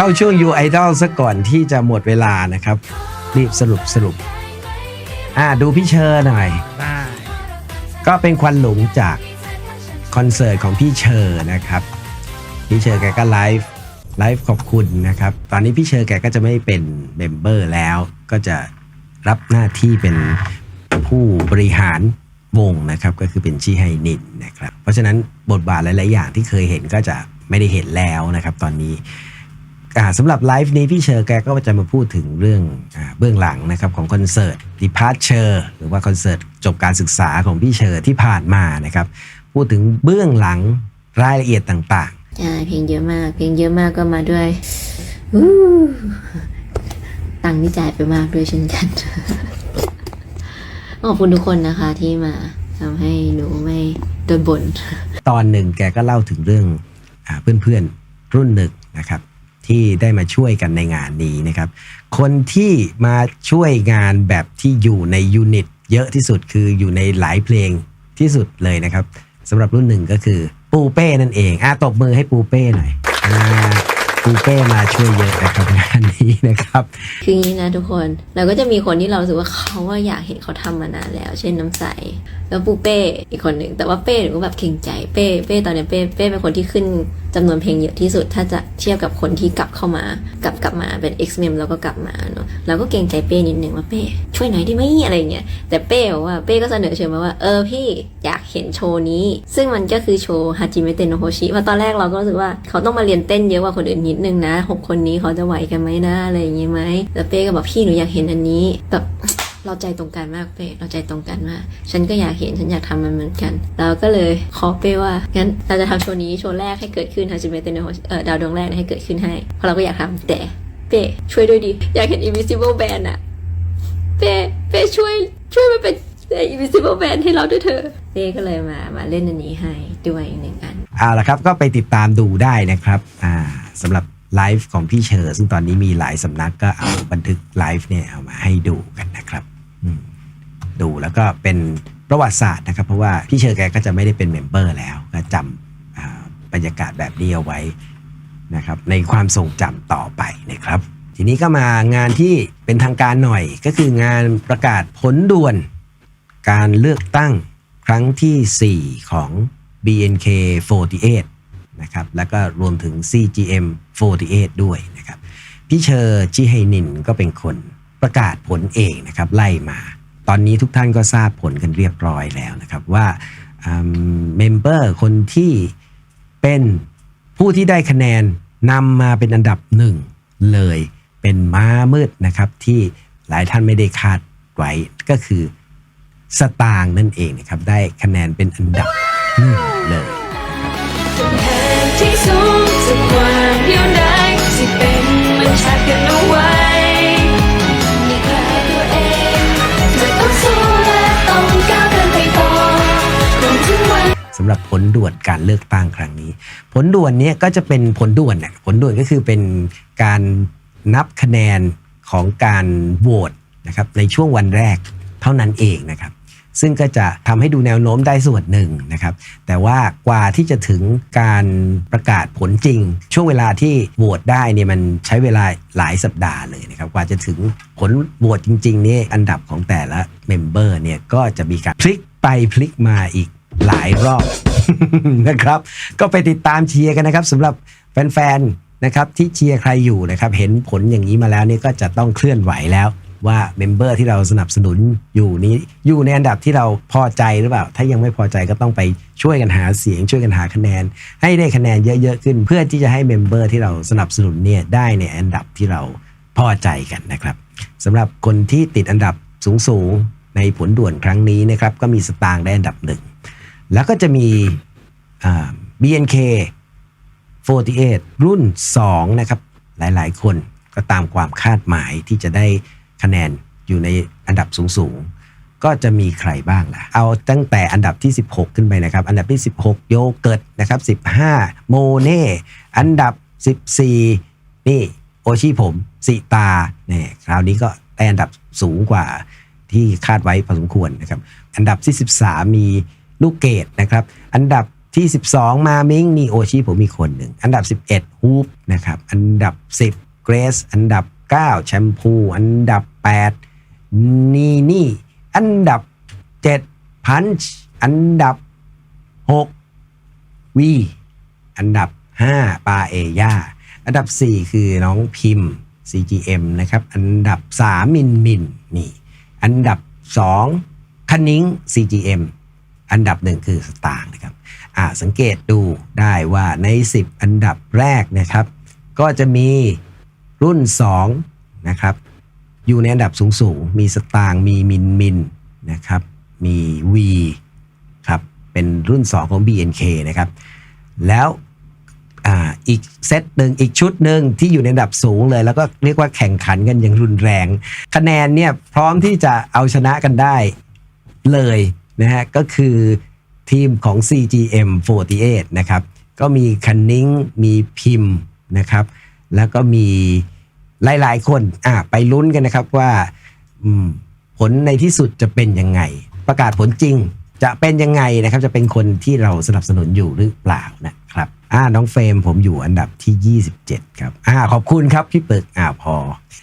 เข้าช่วง You Idol ซะก่อนที่จะหมดเวลานะครับ รีบสรุปสรุป อ่าดูพี่เชอร์หน่อย ได้ก็เป็นควันหลงจากคอนเสิร์ตของพี่เชอร์นะครับ พี่เชอร์แกก็ไลฟ์ไลฟ์ขอบคุณนะครับ ตอนนี้พี่เชอร์แกก็จะไม่เป็นเมมเบอร์แล้ว ก็จะรับหน้าที่เป็นผู้บริหารวงนะครับ ก็คือเป็นชีไฮนินนะครับ เพราะฉะนั้นบทบาทหลาย ๆ อย่างที่เคยเห็นก็จะไม่ได้เห็นแล้วนะครับ ตอนนี้อ่า สำหรับไลฟ์นี้พี่เชอร์แกก็จะมาพูดถึงเรื่องอาเบื้องหลังนะครับของคอนเสิร์ต Departure หรือว่าคอนเสิร์ตจบการศึกษาของพี่เชอร์ที่ผ่านมานะครับ พูดถึงเบื้องหลังรายละเอียดต่างใช่เพลงเยอะมาก เพลงเยอะมากก็มาด้วยอู้ตังค์ที่จ่ายไปมากด้วยเช่นกันขอบคุณทุกคนนะคะที่มาทำให้หนูไม่โดนบ่นๆตอนหนึ่งแกก็เล่าถึงเรื่องอาเพื่อนๆรุ่นหนึ่งนะครับ ที่ได้มาช่วยกันในงานนี้นะครับ คนที่มาช่วยงานแบบที่อยู่ในยูนิตเยอะที่สุดคืออยู่ในหลายเพลงที่สุดเลยนะครับสำหรับรุ่นหนึ่งก็คือปูเป้นั่นเองอะตบมือให้ปูเป้หน่อยอ ปูเป้มาช่วยเยอะนะครับงานนี้นะครับ คืออย่างนี้นะทุกคนเราก็จะมีคนที่เราสึกว่าเขาว่าอยากเห็นเขาทำมานานแล้ว เช่นน้ำใส แล้วปูเป้อีกคนหนึ่งแต่ว่าเป้หนูก็แบบเก่งใจเป้เป้ตอนนี้เป้เป้เป็นคนที่ขึ้นจำนวนเพลงเยอะที่สุด ถ้าจะเทียบกับคนที่กลับเข้ามากลับกลับมาเป็น X mem แล้วก็กลับมาเนาะเราก็เกรงใจเป้นิดนึงว่าเป้ช่วยหน่อยได้ไหมอะไรเงี้ยแต่เป้บอกว่าเป้ก็เสนอเชิญมาว่าเออพี่อยากเห็นโชว์นี้ ซึ่งมันก็คือโชว์ฮาจิเมเตโนโฮชิว่าตอนแรกเราก็รู้สึกว่าเขาต้องมาเรียนเต้นเยอะกว่าคนอื่นนิดนึงนะหกคนนี้เขาจะไหวกันไหมนะอะไรอย่างงี้ไหมแล้วเป้ก็บอกพี่หนูอยากเห็นอันนี้แบบเราใจตรงกันมากเป้เราใจตรงกันมาก ฉันก็อยากเห็น ฉันอยากทำมันเหมือนกัน เราก็เลยขอเป้ว่า งั้นเราจะทำโชว์นี้ โชว์แรกให้เกิดขึ้นฮาจิเมเตโนเอ่อดาวดวงแรกให้เกิดขึ้นให้ เพราะเราก็อยากทำแต่ เป้ช่วยด้วยดิ อยากเห็น invisible band อะเป้เป้ช่วย ช่วยมาเป็น invisible band ให้เราด้วยเถอะเป้ก็เลยมา มาเล่นอันนี้ให้ด้วยหนึ่งอัน เอาละครับก็ไปติดตามดูได้นะครับอ่าสำหรับไลฟ์ของพี่เชอร์ซึ่งตอนนี้มีหลายสำนักก็เอาบันทึกไลฟ์เนี่ยเอามาให้ดูกันนะครับดูแล้วก็เป็นประวัติศาสตร์นะครับ เพราะว่าพี่เชอร์แกก็จะไม่ได้เป็นเมมเบอร์แล้วก็จำบรรยากาศแบบนี้เอาไว้นะครับในความทรงจำต่อไปนะครับ ทีนี้ก็มางานที่เป็นทางการหน่อยก็คืองานประกาศผลด่วน การเลือกตั้งครั้งที่ 4 ของ BNK48 นะครับแล้วก็รวมถึง CGM48 ด้วยนะครับพี่เชอร์จิไฮนินก็เป็นคนประกาศผลเองนะครับไล่มา ตอนนี้ทุกท่านก็ทราบผลกันเรียบร้อยแล้วนะครับว่าเมมเบอร์คนที่เป็นผู้ที่ได้คะแนนนำมาเป็นอันดับหนึ่งเลยเป็นม้ามืดนะครับที่หลายท่านไม่ได้คาดไว้ก็คือสตางนั่นเองนะครับได้คะแนนเป็นอันดับ นึ่งเลยที่สูงสักกว่าเดียวได้ที่เป็นมันชัดกันเอาไว้มีแค่ตัวเองจะต้องสู้และต้องก้าวเดินไปต่อจนถึงวัน สำหรับผลด่วนการเลือกตั้งครั้งนี้ ผลด่วนเนี้ก็จะเป็นผลด่วนน่ะผลด่วนก็คือเป็นการนับคะแนนของการโหวตนะครับในช่วงวันแรกเท่านั้นเองนะครับ ซึ่งก็จะทำให้ดูแนวโน้มได้ส่วนหนึ่งนะครับ แต่ว่ากว่าที่จะถึงการประกาศผลจริง ช่วงเวลาที่โหวตได้เนี่ยมันใช้เวลาหลายสัปดาห์เลยนะครับกว่าจะถึงผลโหวตจริงๆนี่อันดับของแต่ละเมมเบอร์เนี่ยก็จะมีการพลิกไปพลิกมาอีกหลายรอบนะครับ ก็ไปติดตามเชียร์กันนะครับสำหรับแฟนๆนะครับที่เชียร์ใครอยู่นะครับ เห็นผลอย่างนี้มาแล้วนี่ก็จะต้องเคลื่อนไหวแล้ว ว่าเมมเบอร์ที่เราสนับสนุนอยู่นี้อยู่ในอันดับที่เราพอใจหรือเปล่า ถ้ายังไม่พอใจก็ต้องไปช่วยกันหาเสียงช่วยกันหาคะแนน ให้ได้คะแนนเยอะๆขึ้น เพื่อที่จะให้เมมเบอร์ที่เราสนับสนุนเนี่ยได้ในอันดับที่เราพอใจกันนะครับสำหรับคนที่ติดอันดับสูงๆในผลด่วนครั้งนี้นะครับก็มีสตางค์ได้อันดับหนึ่งแล้วก็จะมีอ่า BNK 48 รุ่น 2 นะครับ หลายๆ คนก็ตามความคาดหมายที่จะได้ คะแนนอยู่ในอันดับสูงๆ ก็จะมีใครบ้างล่ะ เอาตั้งแต่อันดับที่ 16 ขึ้นไปนะครับ อันดับที่ 16 โยเกิร์ตนะครับ15 โมเน่ อันดับ 14 นี่โอชิผมสิตาเนี่ยคราวนี้ก็ได้อันดับสูงกว่าที่คาดไว้พอสมควรนะครับ อันดับที่ 13 มีลูกเกดนะครับ อันดับที่ 12 มามิงนี่โอชิผมมีคนหนึ่ง อันดับ 11 ฮูปนะครับ อันดับ 10 เกรซอันดับ 9 แชมพูอันดับ 8 นีนี่ อันดับ 7 พันช์อันดับ 6 วี อันดับ 5 ปาเอย่า อันดับ 4 คือน้องพิมพ์ CGM นะครับ อันดับ 3 มินมินนี่ อันดับ 2 คณิ้ง CGM อันดับหนึ่งคือสตางค์นะครับอ่าสังเกตดูได้ว่าใน 10 อันดับแรกนะครับ ก็จะมี รุ่น 2 นะครับ อยู่ในอันดับสูงๆมีสตางค์มีมินมินนะครับ มี V ครับ เป็นรุ่น 2 ของ BNK นะครับ แล้วออีกเซตหนึ่งอีกชุดหนึ่งที่อยู่ในอันดับสูงเลย แล้วก็เรียกว่าแข่งขันกันอย่างรุนแรง คะแนนเนี่ยพร้อมที่จะเอาชนะกันได้เลยนะฮะก็คือทีมของ CGM 48 นะครับ ก็มีคันนิ้งมีพิมพ์นะครับ แล้วก็มีหลาย ๆ คนอะไปลุ้นกันนะครับว่าผลในที่สุดจะเป็นยังไง ประกาศผลจริงจะเป็นยังไงนะครับ จะเป็นคนที่เราสนับสนุนอยู่หรือเปล่านะครับอ่าน้องเฟรมผมอยู่อันดับที่ 27 ครับอ่าขอบคุณครับพี่เปิกอ่าพอ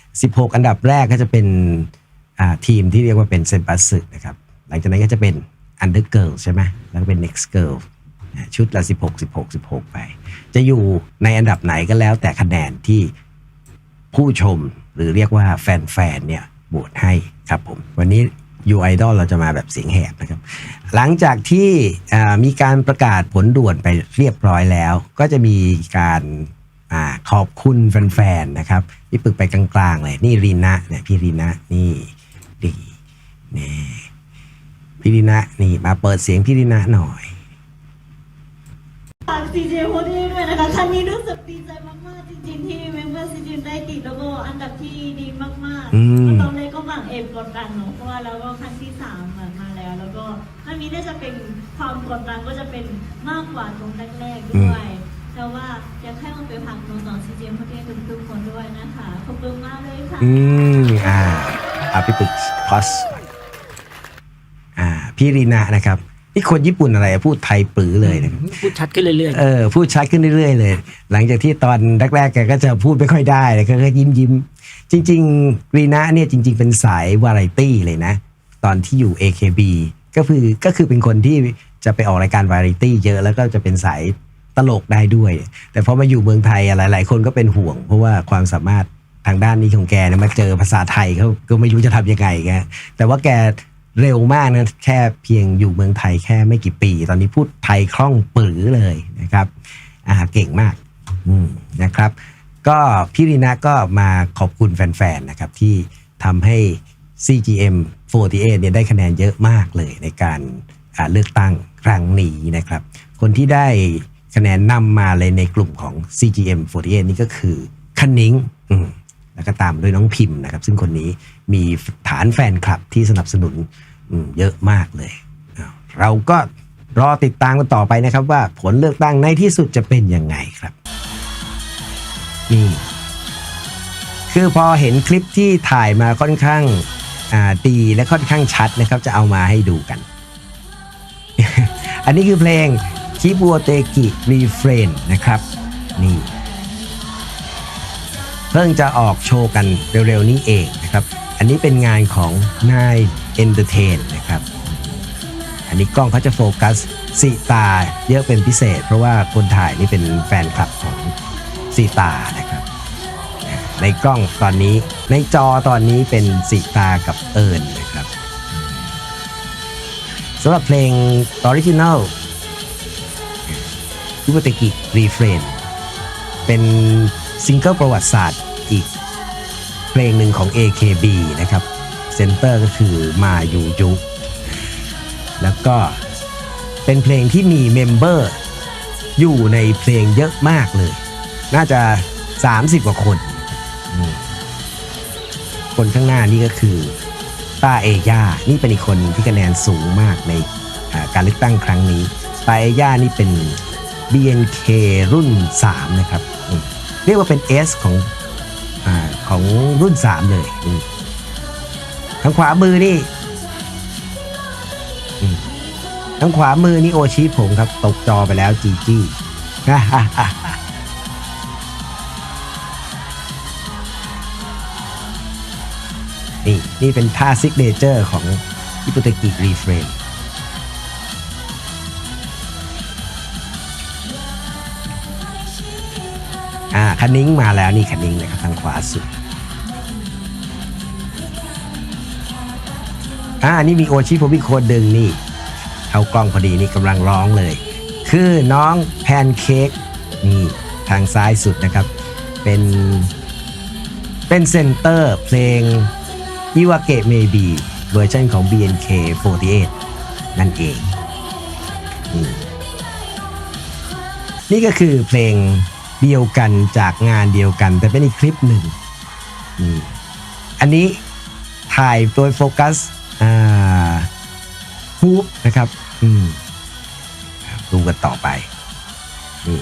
16 อันดับแรกก็จะเป็นอ่าทีมที่เรียกว่าเป็นเซนปัสสึนะครับ หลังจากนั้นก็จะเป็น Under Girl ใช่ไหมแล้วก็เป็น Next Girl ชุดละ 16 16 16 ไป จะอยู่ในอันดับไหนก็แล้ว แต่คะแนนที่ผู้ชมหรือเรียกว่าแฟนๆเนี่ยโหวตให้ครับผม วันนี้ยูไอดอลเราจะมาแบบเสียงแหบนะครับ หลังจากที่มีการประกาศผลด่วนไปเรียบร้อยแล้ว ก็จะมีการอขอบคุณแฟนๆนะครับพี่ปึกไปกลางๆเลยนี่รีนะเนี่ยพี่รีนะนี่ดีนี่พี่รีนะนี่มาเปิดเสียงพี่รีนะหน่อย ฝากซีเจโพดีด้วยนะคะครั้งนี้รู้สึกดีใจมากๆจริงๆที่เมมเบอร์ซีเจได้ติดแล้วก็อันดับที่ดีมากอืมตอนแรกก็หวังเอฟกดดันเนาะเพราะว่าเราก็ครั้งที่สามมามาแล้ว แล้วก็อันนี้น่าจะเป็นความกดดันก็จะเป็นมากกว่าตรงแรกๆด้วยแต่ว่าอยากให้มันไปพักน้องๆซีเจโพดีทุกๆคนด้วยนะคะขอบคุณมากเลยค่ะ อืมอ่าเอาพี่ปึกพอสอ่าพี่รีนะนะครับ นี่คนญี่ปุ่นอะไรอะพูดไทยปรือเลยนะครับพูดชัดขึ้นเรื่อยเออพูดชัดขึ้นเรื่อยๆเลย หลังจากที่ตอนแรกๆแกก็จะพูดไม่ค่อยได้เลยก็ยิ้มยิ้มๆจริงๆรีนะเนี่ยจริง ๆ เป็นสายวาไรตี้เลยนะ ตอนที่อยู่ AKB ก็คือก็คือเป็นคนที่จะไปออกรายการวาไรตี้เยอะแล้วก็จะเป็นสายตลกได้ด้วย แต่พอมาอยู่เมืองไทยอะหลายๆ คนก็เป็นห่วง เพราะว่าความสามารถทางด้านนี้ของแกเนี่ยมาเจอภาษาไทยเขาก็ไม่รู้จะทำยังไงแกแต่ว่าแก เร็วมากนะแค่เพียงอยู่เมืองไทยแค่ไม่กี่ปี ตอนนี้พูดไทยคล่องปือเลยนะครับอ่าเก่งมากอืมนะครับ ก็พี่รีนาก็มาขอบคุณแฟนๆนะครับที่ทำให้ CGM 48เนี่ยได้คะแนนเยอะมากเลยในการเลือกตั้งครั้งนี้นะครับ คนที่ได้คะแนนนำมาเลยในกลุ่มของ CGM 48นี่ก็คือคันนิงอืม แล้วก็ตามด้วยน้องพิมพ์นะครับ ซึ่งคนนี้มีฐานแฟนคลับที่สนับสนุนเยอะมากเลย เราก็รอติดตามกันต่อไปนะครับว่าผลเลือกตั้งในที่สุดจะเป็นยังไงครับนี่คือพอเห็นคลิปที่ถ่ายมาค่อนข้างดีและค่อนข้างชัดนะครับ จะเอามาให้ดูกัน อันนี้คือเพลงคิบัวเตกิรีเฟรนนะครับ นี่ เพิ่งจะออกโชว์กันเร็วๆนี้เองนะครับ อันนี้เป็นงานของนายเอนเตอร์เทนนะครับ อันนี้กล้องเขาจะโฟกัสสีตาเยอะเป็นพิเศษ เพราะว่าคนถ่ายนี่เป็นแฟนคลับของสีตานะครับ ในกล้องตอนนี้ในจอตอนนี้เป็นสีตากับเอิญนะครับสำหรับเพลงออริจินัลยูบเตกิรีเฟรนเป็นซิงเกิลประวัติศาสตร์ อีกเพลงหนึ่งของ AKB นะครับเซนเตอร์ก็คือมายูยุแล้วก็เป็นเพลงที่มีเมมเบอร์อยู่ในเพลงเยอะมากเลย น่าจะ 30 กว่าคน คนข้างหน้านี่ก็คือต้าเอย่า นี่เป็นอีกคนที่คะแนนสูงมากในการเลือกตั้งครั้งนี้ต้าเอย่านี่เป็น BNK รุ่น 3 นะครับ เรียกว่าเป็น S ของ อาของรุ่น3เลยอืมทางขวามือนี่อืมทางขวามือนี่โอชิผมครับ ตกจอไปแล้วจีจี้นี่นี่เป็นท่าซิกเนเจอร์ของอิปุตกิรีเฟรน คันนิ้งมาแล้วนี่คันนิ้งนะครับทางขวาสุดอ่านี่มีโอชิผมมีโคดึงนี่เข้ากล้องพอดีนี่กำลังร้องเลย คือน้องแพนเค้กนี่ทางซ้ายสุดนะครับ เป็นเป็นเซนเตอร์เพลงอิวาเกะเมบีเวอร์ชันของ BNK48 นั่นเอง นี่ก็คือเพลง เดียวกันจากงานเดียวกัน แต่เป็นอีกคลิปหนึ่งนี่อันนี้ถ่ายโดยโฟกัสอ่าฮูปนะครับอืมดูกันต่อไปนี่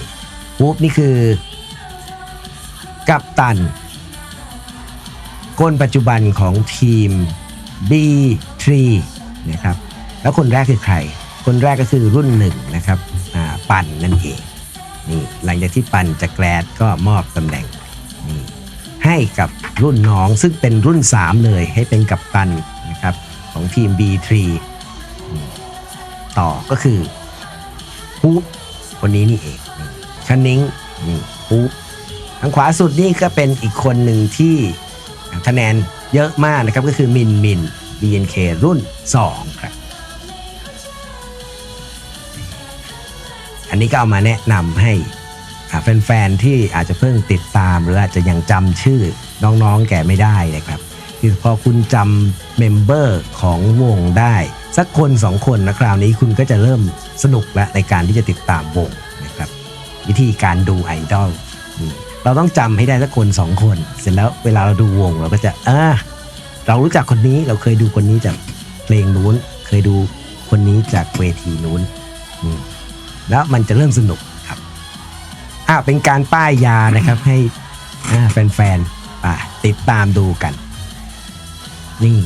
ฮูปนี่คือกัปตันคนปัจจุบันของทีม B3 นะครับ แล้วคนแรกคือใคร คนแรกก็คือรุ่นหนึ่งนะครับอ่าปันนั่นเอง นี่หลังจากที่ปันจะแกลดก็มอบตำแหน่งนี่ให้กับรุ่นน้องซึ่งเป็นรุ่น 3 เลยให้เป็นกับปันนะครับของทีม B3 ต่อก็คือฮูปคนนี้นี่เองนี่คันนิ้งนี่ฮูปทางขวาสุดนี่ก็เป็นอีกคนหนึ่งที่คะแนนเยอะมากนะครับก็คือมินมิน BNK รุ่น 2 ครับ อันนี้ก็เอามาแนะนำให้แฟนๆที่อาจจะเพิ่งติดตามหรืออาจจะยังจำชื่อน้องๆแก่ไม่ได้นะครับคือพอคุณจำเมมเบอร์ของวงได้ สักคนสองคนนะคราวนี้คุณก็จะเริ่มสนุกแล้วในการที่จะติดตามวงนะครับ วิธีการดูไอดอลอืมเราต้องจำให้ได้สักคนสองคน เสร็จแล้วเวลาเราดูวงเราก็จะอ่าเรารู้จักคนนี้เราเคยดูคนนี้จากเพลงนู้น เคยดูคนนี้จากเวทีนู้นอืม แล้วมันจะเริ่มสนุกครับอ่าเป็นการป้ายยานะครับให้อ่าแฟนๆอ่าติดตามดูกัน นี่